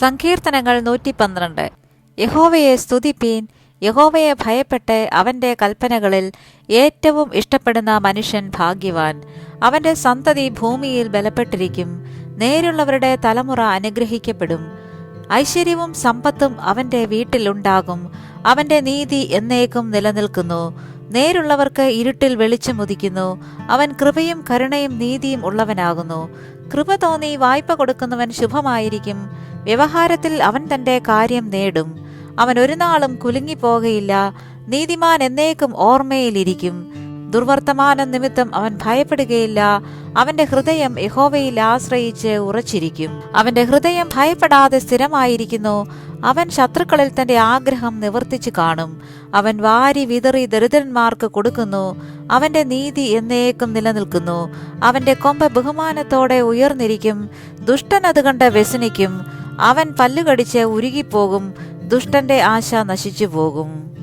സങ്കീർത്തനങ്ങൾ നൂറ്റി പന്ത്രണ്ട് യഹോവയെ സ്തുതിപ്പീൻ യഹോവയെ ഭയപ്പെട്ട് അവന്റെ കൽപ്പനകളിൽ ഏറ്റവും ഇഷ്ടപ്പെടുന്ന മനുഷ്യൻ ഭാഗ്യവാൻ. അവന്റെ സന്തതി ഭൂമിയിൽ ബലപ്പെട്ടിരിക്കും നേരുള്ളവരുടെ തലമുറ അനുഗ്രഹിക്കപ്പെടും. ഐശ്വര്യവും സമ്പത്തും അവന്റെ വീട്ടിലുണ്ടാകും അവന്റെ നീതി എന്നേക്കും നിലനിൽക്കുന്നു. നേരുള്ളവർക്ക് ഇരുട്ടിൽ വെളിച്ചം വെളിച്ചമുദിക്കുന്നു അവൻ കൃപയും കരുണയും നീതിയും ഉള്ളവനാകുന്നു. കൃപ തോന്നി വായ്പ കൊടുക്കുന്നവൻ ശുഭമായിരിക്കും. വ്യവഹാരത്തിൽ അവൻ തന്റെ കാര്യം നേടും. അവൻ ഒരു നാളും കുലുങ്ങിപ്പോകയില്ല. നീതിമാൻ എന്നേക്കും ഓർമ്മയിലിരിക്കും. ദുർവർത്തമാനം നിമിത്തം അവൻ ഭയപ്പെടുകയില്ല. അവന്റെ ഹൃദയം യഹോവയിൽ ആശ്രയിച്ച് ഉറച്ചിരിക്കും. അവന്റെ ഹൃദയം ഭയപ്പെടാതെ സ്ഥിരമായിരിക്കുന്നു. അവൻ ശത്രുക്കളിൽ തന്റെ ആഗ്രഹം നിവർത്തിച്ചു കാണും. അവൻ വാരി വിതറി ദരിദ്രന്മാർക്ക് കൊടുക്കുന്നു. അവന്റെ നീതി എന്നേക്കും നിലനിൽക്കുന്നു. അവന്റെ കൊമ്പ് ബഹുമാനത്തോടെ ഉയർന്നിരിക്കും. ദുഷ്ടൻ അത് കണ്ട് വ്യസനിക്കും. അവൻ പല്ലുകടിച്ച് ഉരുകിപ്പോകും. ദുഷ്ടന്റെ ആശ നശിച്ചു പോകും